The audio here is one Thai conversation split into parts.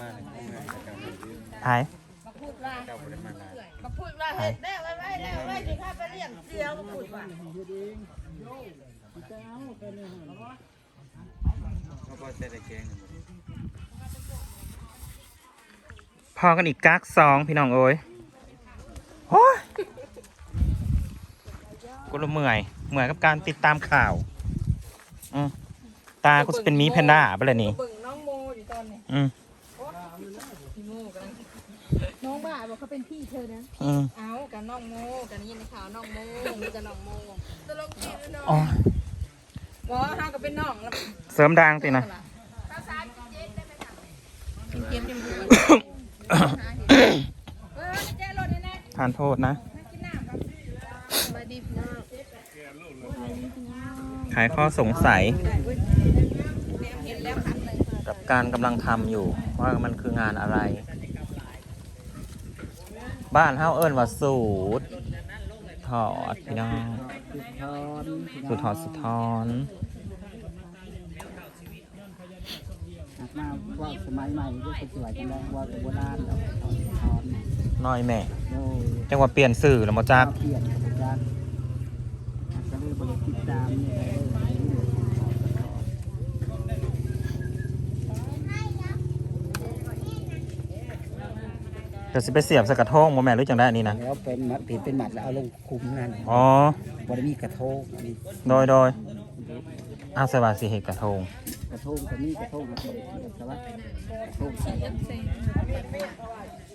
มาเลยแต่เจ้าไม่ดื้อหายมาพูดว่าเจ้าบ่ได้มาลายมาพูดว่าเห็ดแล้วไว้ไว้แล้วไว้ที่ข้าไปเลี้ยงเสียวมาพูดว่าเขาก็จะได้แกงกันหมดพอกันอีกกักสองพี่น้องเอ้ยโอ้ยกูละเมื่อยเมื่อยกับการติดตามข่าวอืมตากูจะเป็นมีแพนด้าไปเลยนี่ เบิ่งน้องโมอยู่ตอนนี้ อืม พี่โมกันน้องบ้าบอก เขาเป็นพี่เธอนะอืมเอากับน้องโมกันยินในข่าวน้องโมมีกับน้องโมตลกจีนน้องอ๋อบอกว่าเขาก็เป็นน้องแล้วเสริมดังตินะข้าวสารเจ๊ได้ไหมคะเค็มๆยังอยู่เออเจ๊รถนี่แน่ทานโทษนะ มากินน้ำครับสวัสดีพี่น้องขายข้อสงสัยเห็นแล้วครั้งหนึ่งกับการกำลังทำอยู่ว่ามันคืองานอะไร บ้านเฮาเอิ้นว่าสูตรถอดพี่น้องสูตรถอดสุทอนมาว่าสมัยใหม่ก็สวยจังเลยว่าแต่โบราณแล้วสุดน้อยแม่จังหว่าเปลี่ยนสื่อแล้วมาจักเปลี่ยนจักก็เลยบริติดตามนี่เลย จะสิไปเสียบใสกระทงบ่แม่นหรือจังได้อันนี่นะแล้วเป็นมัดผิดเป็นหมัดแล้วเอาลงคุมนั่นอ๋อ บริมีกระทงอันนี้โดยโดยอ้าวสวัสดีเหตุกระทง กระทงก็มีกระทงกระทงแต่ว่ากระทงใส่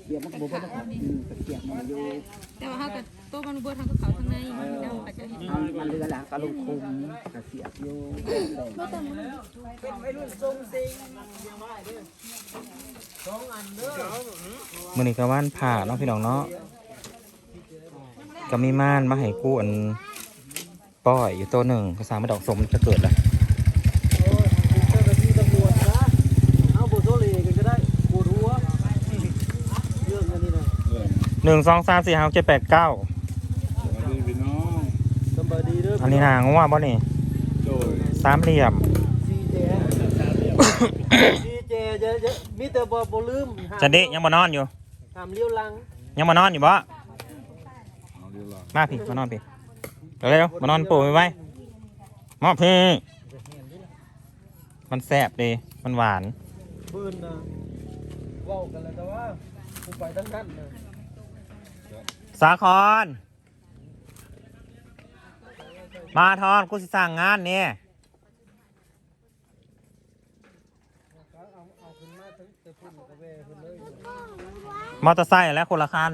เปียกมันบุบมันก็อืมเปียกมันอยู่แต่ว่าเขากับโต๊ะมันบวทางกับเขาทางในเราก็จะเห็นเอา มันเรือหลังก็ลงคุมกระเสียบอยู่มื้อนี้ก็ว่านผ่าเนาะพี่น้องเนาะก็มีม่านมาให้กู้อันป้อยอยู่ตัวหนึ่งภาษาไม่ดอกสมจะเกิดแล้วเจ้าหน้าที่ตำรวจนะเอาโบโซเลกันก็ได้ปวดหัวเรื่องอันนี้นะหนึ่งสองสามสี่ห้าเจ็ดแปดเก้า สวัสดีพี่น้อง สบาย ดีเด้ออันนี้นางว่าบ่นี่โดยสามเหลี่ยม ซีเจซีเจจะจะมีแต่บ่บ่ลืมจันดิยังมานอนอยู่ตามเลี้ยวหลังยังมานอนอยู่บ่เอาเดี๋ยวรอมาพี่มานอนพี่เร็วๆมานอนปู่ไว้ไว้มอบพี่มันแซ่บดีมันหวานปืนนะเว้ากันแล้วแต่ว่ากูไปทั้งนั้นนะสาคร มาทอนกูสิสั่งงานเนี่ยมอเตอร์ไซค์และคนละคัน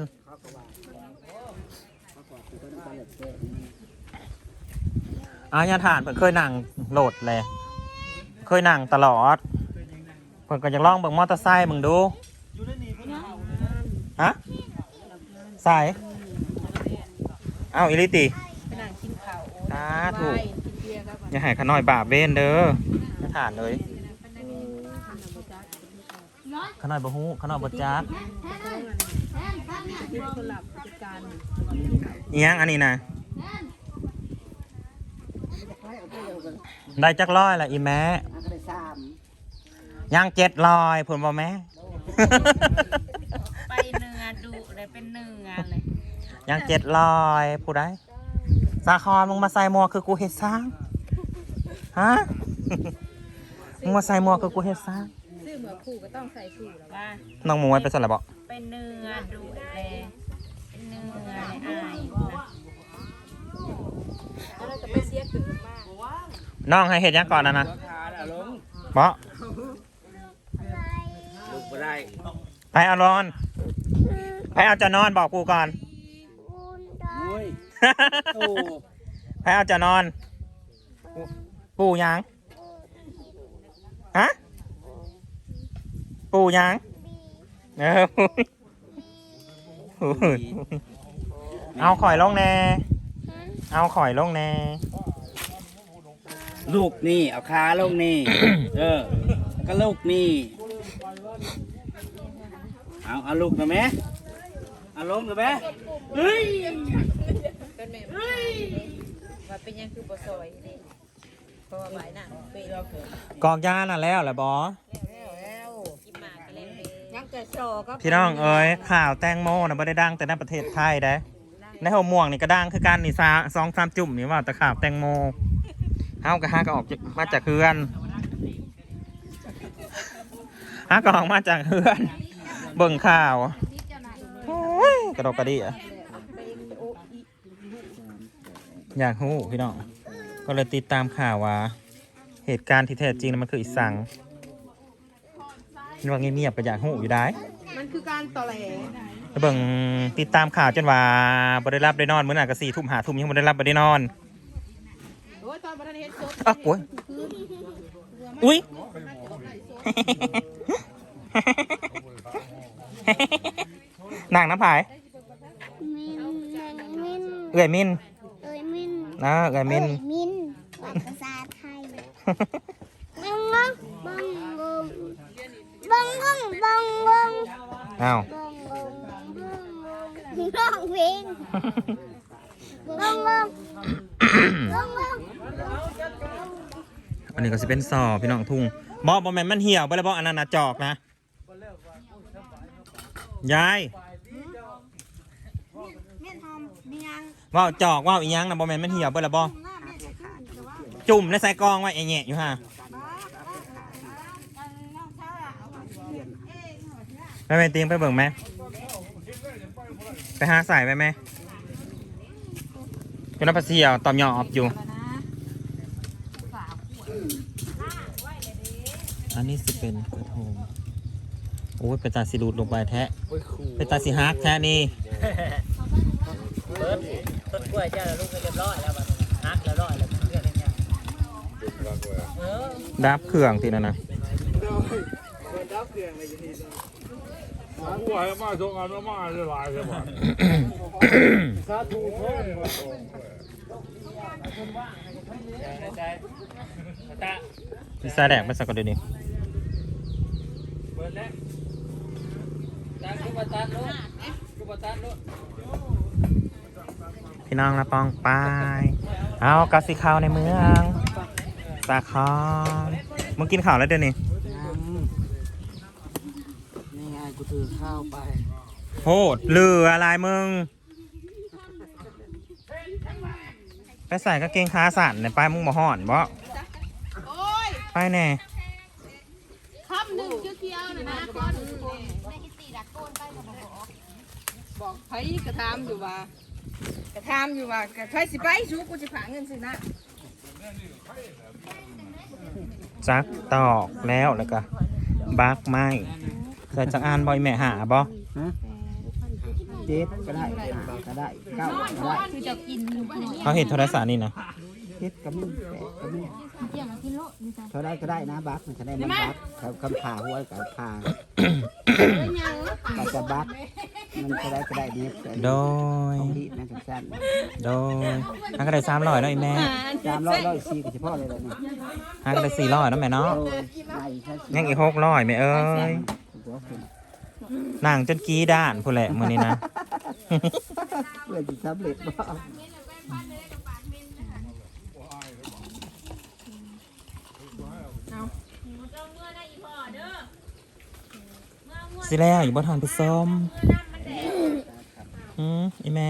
อาญาฐานเพิ่นเคยนั่งโหลดเลย เคยนั่งตลอด เพิ่นก็จะลองเบิ่งมอเตอร์ไซค์มึงดูฮะใส่เอ้าอิลิติาวสาถูกกินเบียร์ครับอย่าให้ขน้อยบาปเว้นเด้ออย่าฐานเลยขน้อยบ่ฮู้ขน้อยบ่จักคนหลับจัดการอีหยังอันนี้นะได้จักร้อยละอีแม่อันก็ได้สามยังเจ็ดร้อยผลบ่แม่ไปเนื้อดุเลยเป็นเนื้อเลยยังเจ็ดร้อยผู้ใด สาครมึงมาใส่หมวกคือกูเฮ็ดสร้างฮะมึงมาใส่หมวกคือกูเฮ็ดสร้างซื้อเหมือคู่ก็ต้องใส่คู่หรอว่าน้องหมูไว้ไปสั่นละบ่เป็นเนื้อดุเลยเป็นเนื้อเลยอายแล้วเราจะไปเสียขึ้นมากน้องให้เฮ็ดหยังก่อนนะนะขาดอารมณ์บ่ลูกบ่ได้ไปเอานอน ไปเอาจะนอนบอกกูก่อนโอ้ย โอ้ไปเอาจะนอน ปู่ยังฮะปู่ยังเออเอาข่อยลงแน่ เอาข่อยลงแน่ ลูกนี่ เอาขาลงนี่ เออแล้วก็ลูกนี่ เอาเอาลูกนะแม่เอาลงนะแม่เฮ้ยเป็ นแม่ว่าเป็นยังคือบ่ซอยนี่เพราะว่าใบหน้าเป็นแล้วกอกยาน่ะแล้วแหละบอแล้วกินหมากก็แล้วเลยกระโชกก็พี่น้องเอ้ยข่าวแตงโมนะไม่ได้ดังแต่ในประเทศไทยได้ในหัวม่วงนี่ก็ดังคือกันนี่ซาสองสามจุ่มนี่ว่าแต่ข่าวแตงโมเฮากระฮาก็ออกจากมาจากเฮือนฮาก็ออกมาจากเฮือน เบิ่งข่าวโอ้ยกระดกกระดิอะ อยากรู้พี่น้องก็เลยติดตามข่าวว่า เหตุการณ์ที่แท้จริงน่ะมันคืออีสังนี่ว่าเงียบๆก็อยากรู้อยู่ได้มันคือการต่อแหลแล้วเบิ่งติดตามข่าวจนว่าบ่ได้รับได้นอนมื้อน่ะก็สี่ทุ่มหาทุ่มยังบ่ได้รับบ่ได้นอนโอ้ยตอนประเทศจบอะโอ้ยอุ้ยนางน้ำผายมินมินเอื่อยมินเอ้ยมิ นนะเอื่อยมิน เอ้ยมินว่าภาษาไทยบังงงบังงงบังงงบังงงอ้าวบังงงบังงงร้องเพลงบังงงบังงงอันนี้ก็สิเป็นสอบพี่น้องทุ่งบ่บ่แม่นมันเหี่ยวไปแล้วบ่อันนั้นน่ะจอกนะยาย เมียนทอมมียัง ว่าวจอกว่าวอีหยังนะบ่แม่นมันเหี่ยวไปแล้วบ่จุ่มในใส่กองไว้ไอ้แหะอยู่ห่าไปไปเตียงไปเบิ่งไหมไปหาใสายไปไหมคุณนับเสียวตอมยอออบอยู่ อันนี้สิเป็นกระทงโอ้ยเป็นตาสิรูดลงไปแท้เป็นตาสิฮักแท้นี่ ต้นกล้วยเจ้าลูกก็เรียบร้อยแล้วมันฮักแล้วร้อยแล้วเพื่อนเนี่ยเออดับเครื่องทีนั่นนะหัวให้มาส่งงานมาจะหลายใช่ไหมสาธุเพิ่นพิซซ่าแดกไปสักกันเดี๋ยวนี้เปิดแล้วตัดกูมาตัดรถกูมาตัดรถ พี่น้องละปองไป เอากาสิข้าวในเมืองสาคอนมึงกินข้าวแล้วเดี๋ยวนี้นี่ไงกูถือข้าวไปโหดเหลืออะไรมึง ไปใส่กางเกงขาสั่นในไปมึงบ่ห่อนบ่โอ้ยไปแน่คำหนึ่งเคี้ยวๆนะนะก้อนบอกไผกระทำอยู่ว่า กระทำอยู่ว่ากระไผสิไปชูกูจะฝากเงินสินะจักตอกแล้วแล้วก็บักไม้ใส่จักอ่านบ่อยแม่หาบ่เจ็ดก็ได้ก็ได้เก้าก็ได้คือจะกินอยู่บ้านนี้เขาเห็นโทรศัพท์นี่นะเจ็ดก็มีแปดก็มีเกี่ยวกับกินโลนี่จ้ะเท่าได้ก็ได้นะบักมันจะได้มันบักเขาคำผ่าหัวกับผ่าเป็นยังเราจะบัก มันจะได้ก็ได้เน็ตโดยของที่นั่นสั้นโดยฮักก็ได้สามร้อยเนาะไอ้แม่สามร้อยร้อยสี่ก็เฉพาะเลยเลยเนี่ยฮักก็ได้สี่ร้อยเนาะแม่เนาะโอ้ยได้แค่สี่ยังอีกหกร้อยแม่เอ้ยหัวขึ้นนั่งจนกี้ด้านพูนแหละมื้อนี้นะ เพื่อจะสำเร็จบ่สิแล้วอยู่บ่ทันไปซ้อม อืมไอแม่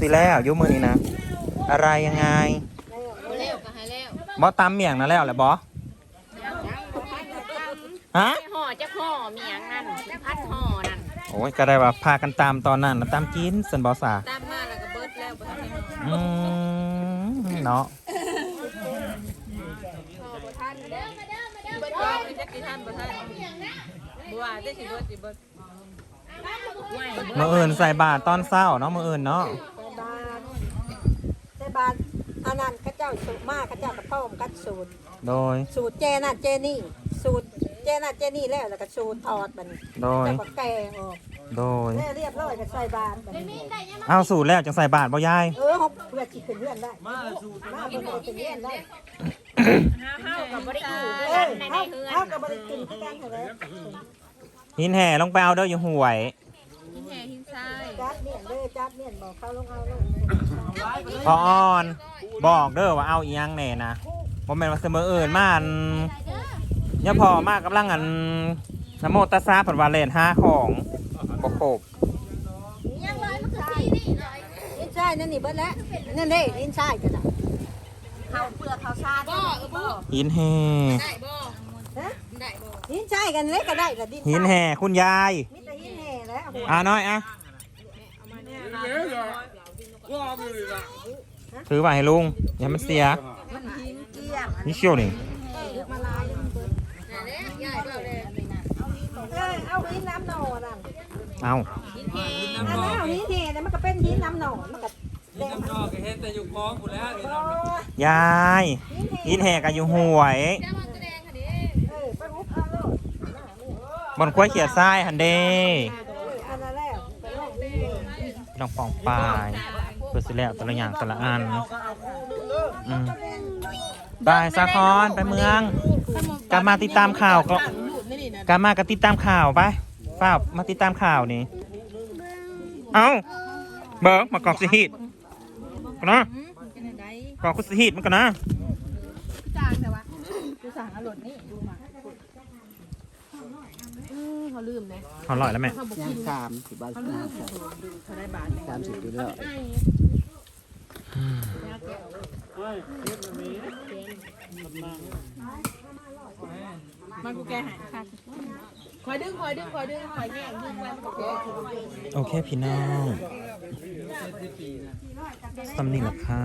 สิแล้วอยุ่มือนี้นะ อะไรยังไงแล้วก็ให้แล้วบอตำเมี่ยงนะแล้วแหละบอฮะห่อจะห่อเมียงนั่นพัดห่อนั่นโอ้ยก็ได้ว่าพากันตามตอนนั้นนะตามกินสันบอสาตามมาแล้วก็เบิดแล้วบ่ทันได้ห่ออืมเนาะเบิดก็คือจะกินทันบ่ทัน บ่ว่าจะสิเบิดสิเบิดมืออื่นใส่บาตรตอนเศร้าเนาะมืออื่นเนาะใช่บ้านอันนั้นเข้าเจ้าสูตรมากเข้าเจ้ากระต้มกัดสูตร โดย สูตรเจนั่นเจนี่ สูตรเจนั่นเจนี่แล้วแล้วก็สูตรทอดมันโดยเจ้าก็แกงออกโดย แล้วเรียบร้อยก็ใส่บานบัดนี้เอาสูตรแล้วจังใส่บาตรบ่ยาย เออหกเพื่อจิตเป็นเพื่อนได้มาสูตรมาเป็นเป็นเพื่อนได้ เฮาก็บ่ได้อยู่เออเขาเขาก็บริกินที่กันเถอะเลยหินแห่ลงไปเอาเด้ออยู่ห่วยหินแห่หินทรายจัดเมียนเลยจัดเมียนบอกเขาลงเอาลงพออ่อนบอกเด้อว่าเอาอีหยังแน่นะบ่แม่นว่าเสมอเอิญมาอันเนี่ยพอมากกำลังอันนะโมตัสสะผัดวาเลนห้าของบ่ครบยังเลยมันคือที่นี่เลยอินชายนั่นนี่เบิดแล้วนั่นเด้อินชายกัน น่ะข้าวเปลือกข้าวสารบ่เออบ่หินแห่ได้บ่ฮะได้บ่อินชายกันเลยก็ได้ละดินหินแห่คุณยายมีแต่หินแห่แล้วอ่าน้อยอะเดี๋ยวจะว่าไปเลยนะถือไว้ให้ลุงอย่ามันเสียมันหินเกี้ยงนี่เชี่ยวนี่มาลายมันเบิดนั่นแหละยายบ่เลยเออเอาหินน้ำหนอนั่นเอาอันนั้นเอาหินแห่แล้วมันก็เป็นหินน้ำหนอมันก็ แดงนอกก็เห็นแต่อยู่คลองกูแล้วยายหินแห่หินแหกอยู่ห่วยบนกล้วยเขียดทรายหันเด้เอออันนั้นแล้วไปลองนี่องปลายเพื่อสิแล้วแต่ละอย่างแต่ละอันอืมไปสาคอนไปเมืองกลับมาติดตามข่าวก็กลับมาก็ติดตามข่าวไปฝ้ามาติดตามข่าวนี่ เอ้า เบิร์กมากอกสิฮีด ก่อนนะเป็นไดกอกกุสิฮีดมันก่อนนะจางแต่ว่ากูสั่งอร่อยนี่ดูมาเออเขาลืมเลยอร่อยแล้วแม่เขาบอกกินสามสิบบาทเขาลืมเขาได้บาทสามสิบปีแล้วมันกูแกหายค่ะ คอยดึงคอยดึงคอยดึงคอยแง่งดึงมันโอเคพี่น้องตำหนิราคา